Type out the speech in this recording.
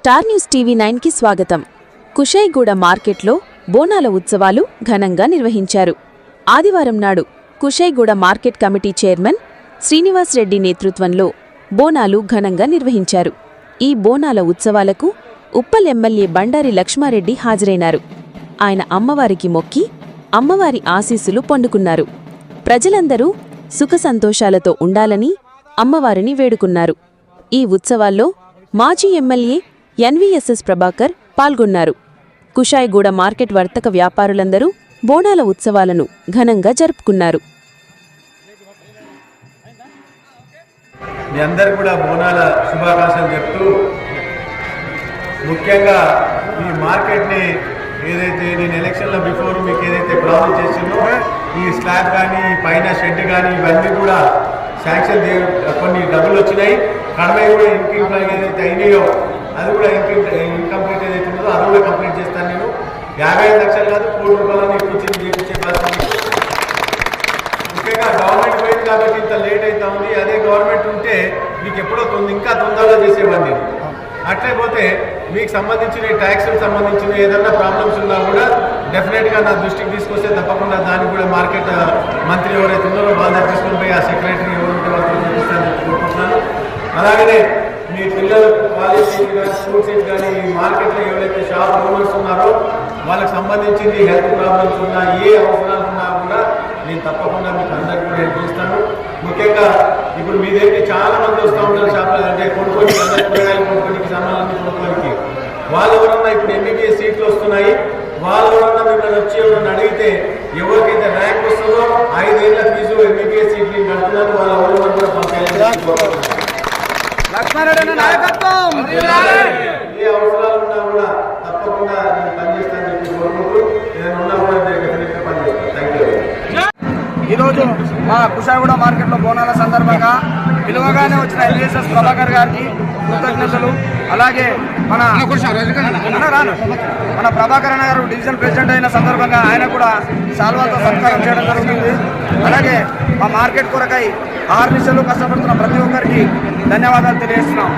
Star news TV నైన్కి స్వాగతం. కుషైగూడ మార్కెట్లో బోనాల ఉత్సవాలు ఘనంగా నిర్వహించారు. ఆదివారం నాడు Kushaiguda market committee chairman Srinivas Reddy నేతృత్వంలో బోనాలు ఘనంగా నిర్వహించారు. ఈ బోనాల ఉత్సవాలకు ఉప్పల్ ఎమ్మెల్యే బండారి లక్ష్మారెడ్డి హాజరైనారు. ఆయన అమ్మవారికి మొక్కి అమ్మవారి ఆశీస్సులు పొందుకున్నారు. ప్రజలందరూ సుఖ సంతోషాలతో ఉండాలని అమ్మవారిని వేడుకున్నారు. ఈ ఉత్సవాల్లో మాజీ ఎమ్మెల్యే ఎన్వీఎస్ఎస్ ప్రభాకర్ పాల్గొన్నారు. కుషాయిగూడ మార్కెట్ వర్తక వ్యాపారులందరూ బోనాల ఉత్సవాలను ఘనంగా జరుపుకున్నారు. మీ అందరు కూడా బోనాల శుభాకాంక్షలు చెప్తూ ముఖ్యంగా ఈ మార్కెట్ని ఏదైతే నేను ఎలక్షన్ల బిఫోర్ మీకు ఏదైతే ప్రాబ్లం చేసిందో ఈ స్లాబ్ కానీ ఈ పైన షెడ్ కానీ ఇవన్నీ కూడా శాంక్షన్ కొన్ని డబ్బులు వచ్చినాయి. కడమే కూడా ఇన్కంప్లీట్ ఏదైతే అయినాయో అది కూడా ఇన్కంప్లీట్ ఏదైతే ఉందో అది కూడా కంప్లీట్ చేస్తాను నేను. యాభై ఐదు లక్షలు కాదు కోటి రూపాయలని ఇప్పించింది చేపించే బాధ్యత ముఖ్యంగా గవర్నమెంట్ పోయింది కాబట్టి ఇంత లేట్ అవుతా ఉంది. అదే గవర్నమెంట్ ఉంటే మీకు ఎప్పుడో తొంది ఇంకా తొందరగా చేసేవాడిని నేను. అట్లే పోతే మీకు సంబంధించిన ట్యాక్స్కి సంబంధించిన ఏదైనా ప్రాబ్లమ్స్ ఉన్నా కూడా డెఫినెట్గా నా దృష్టికి తీసుకొస్తే తప్పకుండా దానికి కూడా మార్కెట్ మంత్రి ఎవరైతే ఉన్నారో వాళ్ళ తీసుకొని పోయి ఆ సెక్రటరీ ఎవరు ఉంటే వాళ్ళతో చూపిస్తాను కోరుకుంటున్నాను అలాగనే మీ పిల్లలు కాలేజ్ కానీ స్కూల్ సీట్ కానీ ఈ మార్కెట్లో ఎవరైతే షాప్ ఓనర్స్ ఉన్నారో వాళ్ళకి సంబంధించింది హెల్త్ ప్రాబ్లమ్స్ ఉన్నా ఏ అవసరాలు ఉన్నా కూడా నేను తప్పకుండా మీకు అందరికీ కూడా హెల్ప్ చేస్తాను. ముఖ్యంగా ఇప్పుడు మీ దగ్గరికి చాలా మంది వస్తూ ఉంటారు షాప్లో అంటే కొనుక్కొని కూరగాయలు కొనుక్కోనికి సామాన్లన్నీ కొనుక్కోనికి. వాళ్ళు ఎవరన్నా ఇప్పుడు ఎంబీబీఎస్ సీట్లు వస్తున్నాయి వాళ్ళు ఎవరన్నా మిమ్మల్ని వచ్చి ఎవరన్నా అడిగితే ఎవరికైతే ర్యాంక్ వస్తుందో ఐదేళ్ళ ఫీజు ఎంబీబీఎస్ సీట్లు కడుతున్నారు వాళ్ళ ఎవరు కూడా పంపించాలి లక్ష్మణుడు నాయకత్వం! మా కుషాగూడ మార్కెట్లో బోనాల సందర్భంగా పిలువగానే వచ్చిన ఎల్ఎస్ఎస్ ప్రభాకర్ గారికి కృతజ్ఞతలు. అలాగే మన. మన ప్రభాకర్ గారు డివిజన్ ప్రెసిడెంట్ అయిన సందర్భంగా ఆయన కూడా సాల్వాతో సత్కారం చేయడం జరుగుతుంది. అలాగే మా మార్కెట్ కొరకై ఆరు నిమిషాలు కష్టపడుతున్న ప్రతి ఒక్కరికి ధన్యవాదాలు తెలియజేస్తున్నాం.